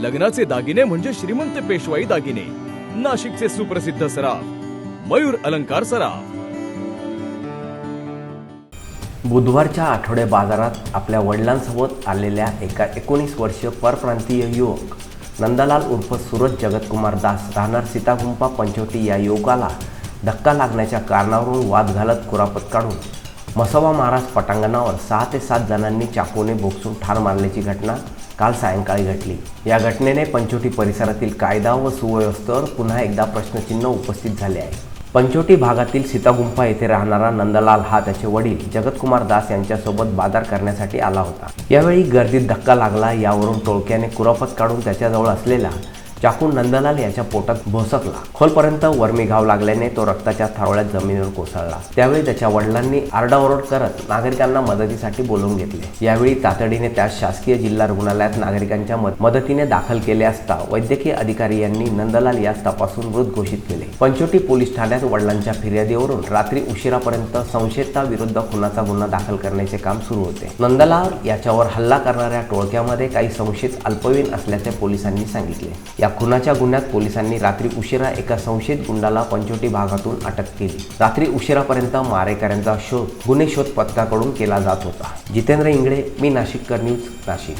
लग्नाचे दागिने म्हणजे श्रीमंत पेशवाई दागिने. नाशिकचे सुप्रसिद्ध सराफ मयूर अलंकार सराफ. बुधवारच्या आठवडे बाजारात आपल्या वडिलांसोबत आलेल्या एका एकोणीस वर्षीय परप्रांतीय युवक नंदलाल उर्फ सूरज जगतकुमार दास राहणार सीतागुंपा पंचवटी या युवकाला धक्का लागण्याच्या कारणावरून वाद घालत कुरापत काढून मसवा महाराज पटांगणावर सहा ते सात जणांनी चाकूने भोकसून ठार मारल्याची घटना काल सायंकाळी घडली. या घटनेने पंचोटी परिसरातील कायदा व सुव्यवस्थेवर पुन्हा एकदा प्रश्नचिन्ह उपस्थित झाले आहे. पंचोटी भागातील सीतागुंफा येथे राहणारा नंदलाल हा त्याचे वडील जगतकुमार दास यांच्यासोबत बाजार करण्यासाठी आला होता. यावेळी गर्दीत धक्का लागला यावरून टोळक्याने कुरापत काढून त्याच्याजवळ असलेला चाकून नंदलाल याच्या पोटात भोसकला. खोलपर्यंत वर्मी घाव लागल्याने तो रक्ताच्या थारोळ्यात जमिनीवर कोसळला. त्यावेळी त्याच्या वडिलांनी आरडाओरड करत नागरिकांना मदतीसाठी बोलवून घेतले. यावेळी तातडीने त्यास शासकीय जिल्हा रुग्णालयात नागरिकांच्या मदतीने दाखल केले असता वैद्यकीय अधिकारी यांनी नंदलाल यास तपासून मृत घोषित केले. पंचोटी पोलीस ठाण्यात वडिलांच्या फिर्यादीवरून रात्री उशिरापर्यंत संशयिताविरुद्ध खुनाचा गुन्हा दाखल करण्याचे काम सुरू होते. नंदलाल याच्यावर हल्ला करणाऱ्या टोळक्यामध्ये काही संशयित अल्पवयीन असल्याचे पोलिसांनी सांगितले. या खुनाच्या गुन्ह्यात पोलिसांनी रात्री उशिरा एका संशयित गुंडाला पंचोटी भागातून अटक केली. रात्री उशिरापर्यंत मारेकऱ्यांचा शोध गुन्हे शोध पथकाकडून केला जात होता. जितेंद्र इंगळे मी नाशिककर न्यूज नाशिक.